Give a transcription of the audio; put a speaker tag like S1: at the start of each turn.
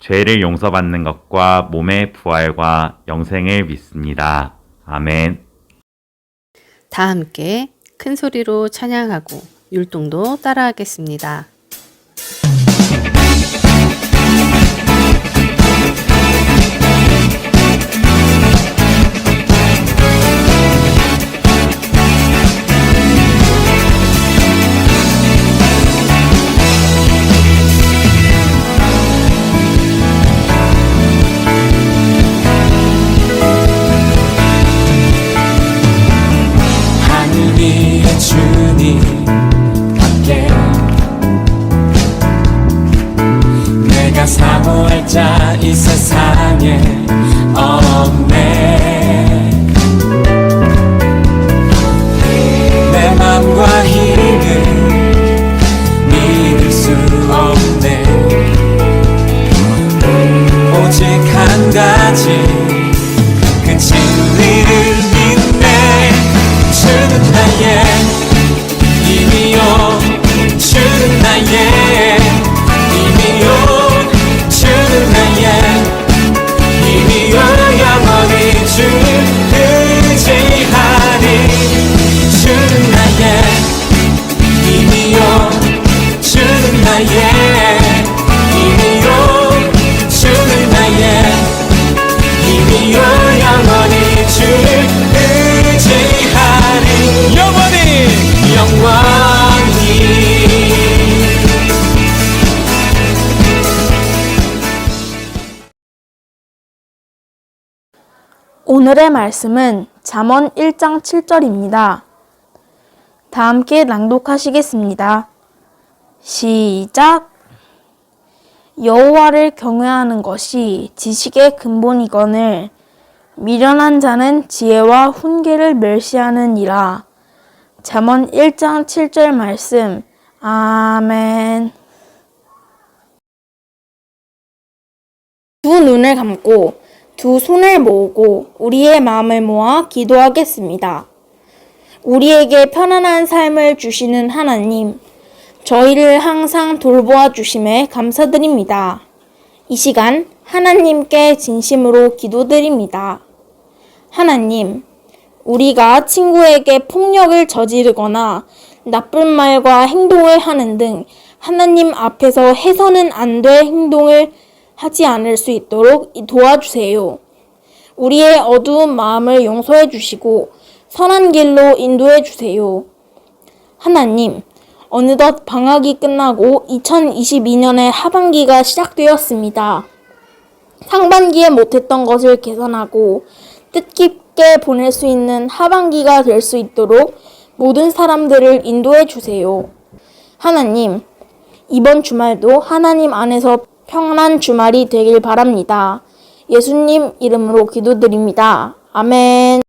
S1: 죄를 용서받는 것과 몸의 부활과 영생을 믿습니다. 아멘.
S2: 다 함께 큰 소리로 찬양하고 율동도 따라하겠습니다.
S3: 이 세상에 없네. 내 맘과 힘을 믿을 수 없네. 오직 한 가지
S4: 오늘의 말씀은 잠언 1장 7절입니다. 다 함께 낭독하시겠습니다. 시작. 여호와를 경외하는 것이 지식의 근본이거늘 미련한 자는 지혜와 훈계를 멸시하느니라. 잠언 1장 7절 말씀. 아멘. 두 눈을 감고 두 손을 모으고 우리의 마음을 모아 기도하겠습니다. 우리에게 편안한 삶을 주시는 하나님, 저희를 항상 돌보아 주심에 감사드립니다. 이 시간 하나님께 진심으로 기도드립니다. 하나님, 우리가 친구에게 폭력을 저지르거나 나쁜 말과 행동을 하는 등 하나님 앞에서 해서는 안 될 행동을 하지 않을 수 있도록 도와주세요. 우리의 어두운 마음을 용서해 주시고 선한 길로 인도해 주세요. 하나님, 어느덧 방학이 끝나고 2022년의 하반기가 시작되었습니다. 상반기에 못했던 것을 개선하고 뜻깊게 보낼 수 있는 하반기가 될 수 있도록 모든 사람들을 인도해 주세요. 하나님, 이번 주말도 하나님 안에서 평안한 주말이 되길 바랍니다. 예수님 이름으로 기도드립니다. 아멘.